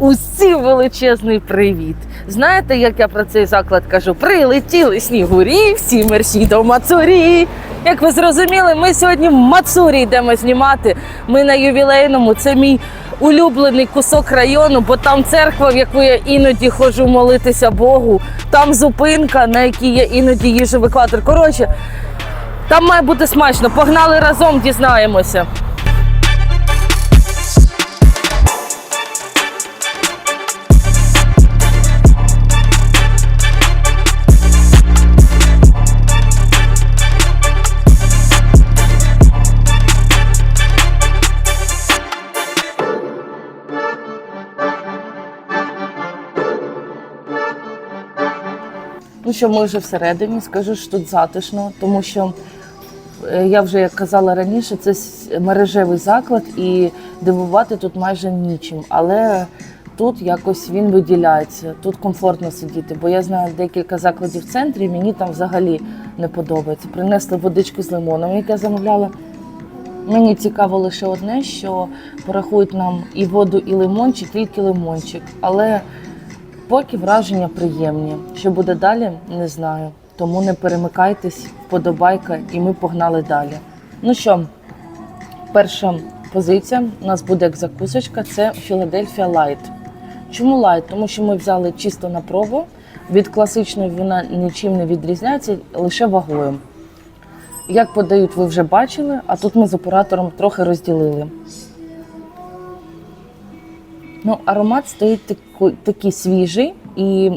Усім величезний привіт! Знаєте, як я про цей заклад кажу? Прилетіли снігурі, всі мерсі до Мацурі. Як ви зрозуміли, ми сьогодні в Мацурі йдемо знімати. Ми на ювілейному. Це мій улюблений кусок району, бо там церква, в яку я іноді ходжу молитися Богу. Там зупинка, на якій я іноді їжу в. Коротше, там має бути смачно. Погнали разом, дізнаємося. Ну що, ми вже всередині, скажу, що тут затишно, тому що е, я вже як казала раніше, це мережевий заклад і дивувати тут майже нічим. Але тут якось він виділяється, тут комфортно сидіти, бо я знаю декілька закладів в центрі, мені там взагалі не подобається. Принесли водичку з лимоном, яку я замовляла. Мені цікаво лише одне, що порахують нам і воду, і лимон, чи тільки лимончик. Але Поки враження приємні. Що буде далі, не знаю. Тому не перемикайтесь, вподобайка, і ми погнали далі. Ну що, перша позиція у нас буде як закусочка це Філадельфія Лайт. Чому лайт? Тому що ми взяли чисто на пробу. Від класичної вона нічим не відрізняється, лише вагою. Як подають, ви вже бачили, а тут ми з оператором трохи розділили. Ну, аромат стоїть таку- такий свіжий і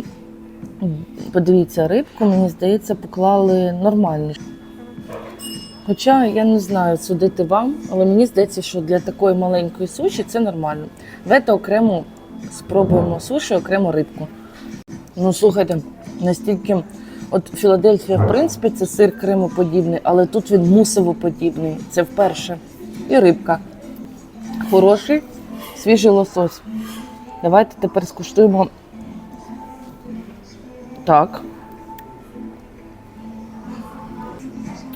подивіться, рибку, мені здається, поклали нормальний. Хоча я не знаю судити вам, але мені здається, що для такої маленької суші це нормально. Давайте окремо спробуємо суші, окремо рибку. Ну, слухайте, настільки. От Філадельфія, в принципі, це сир кремоподібний, але тут він мусово-подібний. Це вперше. І рибка. Хороший, свіжий лосось. Давайте тепер скуштуємо. Так.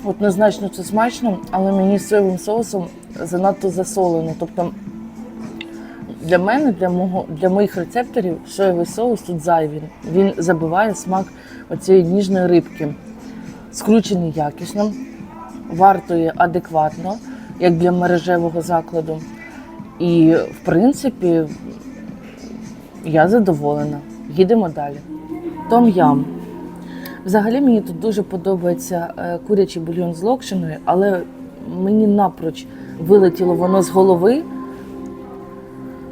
Однозначно це смачно, але мені соєвим соусом занадто засолено. Тобто для мене, для, мого, для моїх рецепторів, соєвий соус тут зайвий. Він забиває смак оцієї ніжної рибки. Скручений якісно, вартує адекватно, як для мережевого закладу. І, в принципі, я задоволена. Їдемо далі. Том-ям. Взагалі мені тут дуже подобається е, курячий бульйон з локшиною, але мені напроч вилетіло воно з голови.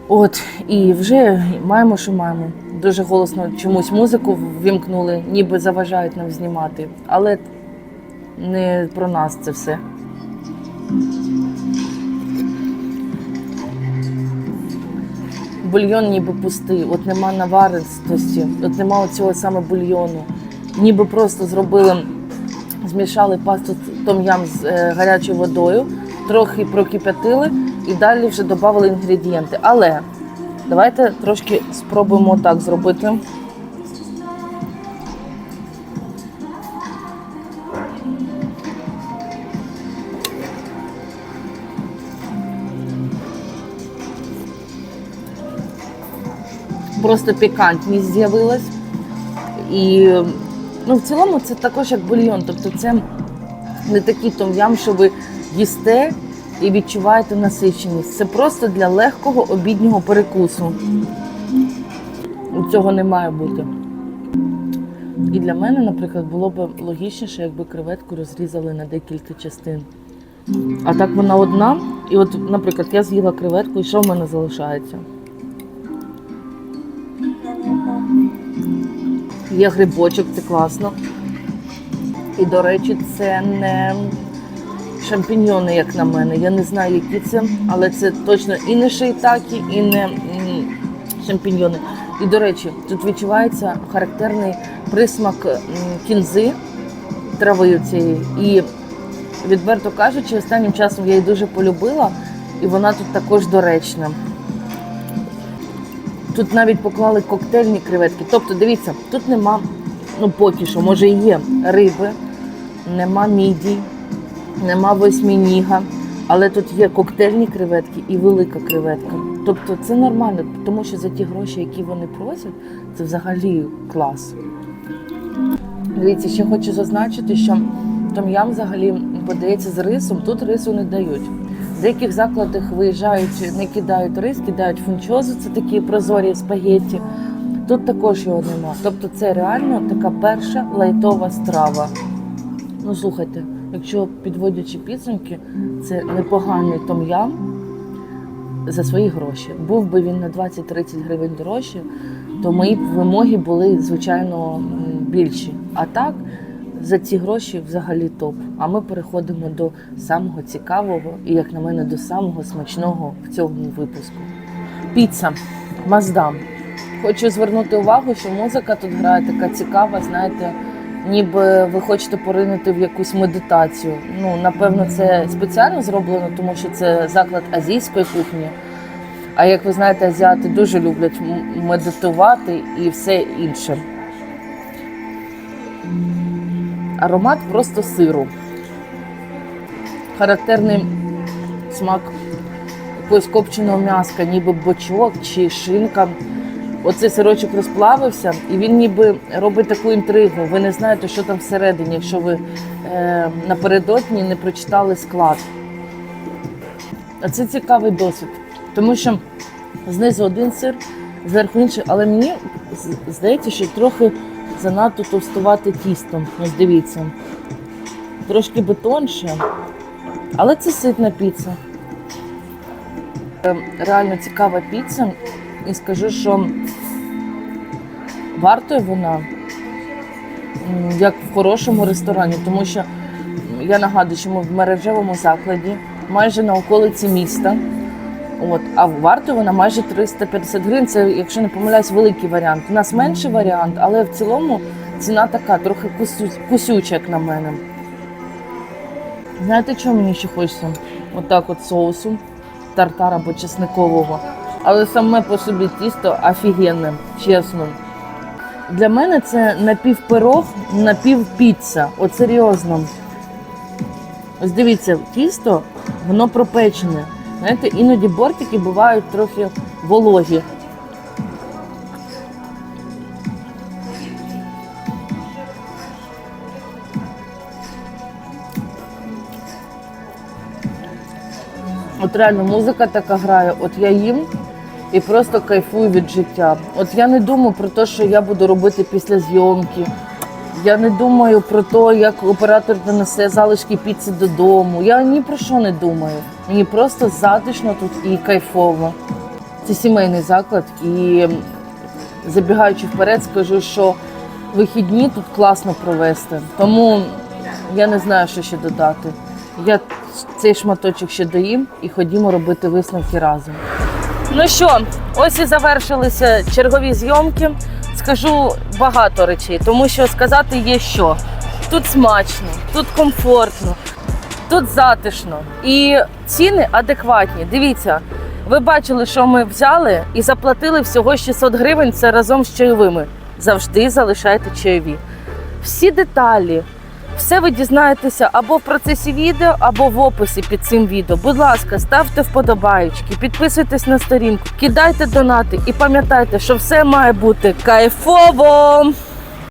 От, і вже маємо, що маємо. Дуже голосно чомусь музику ввімкнули, ніби заважають нам знімати. Але не про нас це все. Бульйон ніби пустий, от нема наваристості, от нема цього саме бульйону. Ніби просто зробили, змішали пасту том-ям з е, гарячою водою, трохи прокип'ятили і далі вже додали інгредієнти. Але давайте трошки спробуємо так зробити. Просто пікантність з'явилась. І ну, в цілому це також як бульйон. Тобто це не такий том-ям, що ви їсте і відчуваєте насиченість. Це просто для легкого обіднього перекусу. Цього не має бути. І для мене, наприклад, було б логічніше, якби креветку розрізали на декілька частин. А так вона одна. І от, наприклад, я з'їла креветку, і що в мене залишається? Є грибочок, це класно. І, до речі, це не шампіньйони, як на мене. Я не знаю, які це, але це точно і не шейтакі, і не шампіньйони. І, до речі, тут відчувається характерний присмак кінзи трави цієї. І, відверто кажучи, останнім часом я її дуже полюбила, і вона тут також доречна. Тут навіть поклали коктейльні креветки. Тобто, дивіться, тут нема, ну поки що, може є риби, нема мідій, нема восьмініга, але тут є коктейльні креветки і велика креветка. Тобто це нормально, тому що за ті гроші, які вони просять, це взагалі клас. Дивіться, ще хочу зазначити, що том'ям взагалі подається з рисом, тут рису не дають. Деяких закладах виїжджають, не кидають рис, кидають фунчозу, це такі прозорі спагетті. Тут також його нема. Тобто це реально така перша лайтова страва. Ну слухайте, якщо підводячи підсумки, це непоганий том'ям за свої гроші. Був би він на 20-30 гривень дорожче, то мої вимоги були, звичайно, більші. А так, за ці гроші взагалі топ. А ми переходимо до самого цікавого і, як на мене, до самого смачного в цьому випуску. Піца Маздам. Хочу звернути увагу, що музика тут грає така цікава, знаєте, ніби ви хочете поринути в якусь медитацію. Ну, напевно, це спеціально зроблено, тому що це заклад азійської кухні. А як ви знаєте, азіати дуже люблять медитувати і все інше. Аромат просто сиру. Характерний смак якогось копченого м'яска, ніби бочок чи шинка. Оцей сирочок розплавився, і він ніби робить таку інтригу. Ви не знаєте, що там всередині, якщо ви е, напередодні не прочитали склад. А це цікавий досвід, тому що знизу один сир, зверху інший, але мені здається, що трохи занадто товстувати тісто. Ось дивіться. Трошки би тонше, але це ситна піца. Е, Реально цікава піца. І скажу, що вартує вона як в хорошому ресторані, тому що я нагадую, що ми в мережевому закладі, майже на околиці міста. От, а вартує вона майже 350 гривень. Це, якщо не помиляюсь, великий варіант. У нас менший варіант, але в цілому ціна така, трохи кусю, кусюча, як на мене. Знаєте, чого мені ще хочеться? Отак от соусу, тартар або чесникового. Але саме по собі тісто офігенне, чесно. Для мене це напівпирог, напівпіца. От серйозно. Ось дивіться, тісто, воно пропечене. Знаєте, іноді бортики бувають трохи вологі. От реально музика така грає, от я їм і просто кайфую від життя. От я не думаю про те, що я буду робити після зйомки. Я не думаю про те, як оператор донесе залишки піци додому. Я ні про що не думаю. Мені просто затишно тут і кайфово. Це сімейний заклад, і забігаючи вперед, скажу, що вихідні тут класно провести. Тому я не знаю, що ще додати. Я цей шматочок ще доїм і ходімо робити висновки разом. Ну що, ось і завершилися чергові зйомки. Скажу багато речей, тому що сказати є що. Тут смачно, тут комфортно, тут затишно і ціни адекватні. Дивіться, ви бачили, що ми взяли і заплатили всього 600 гривень. Це разом з чайовими. Завжди залишайте чайові. Всі деталі, все ви дізнаєтеся або в процесі відео, або в описі під цим відео. Будь ласка, ставте вподобаєчки, підписуйтесь на сторінку, кидайте донати і пам'ятайте, що все має бути кайфово!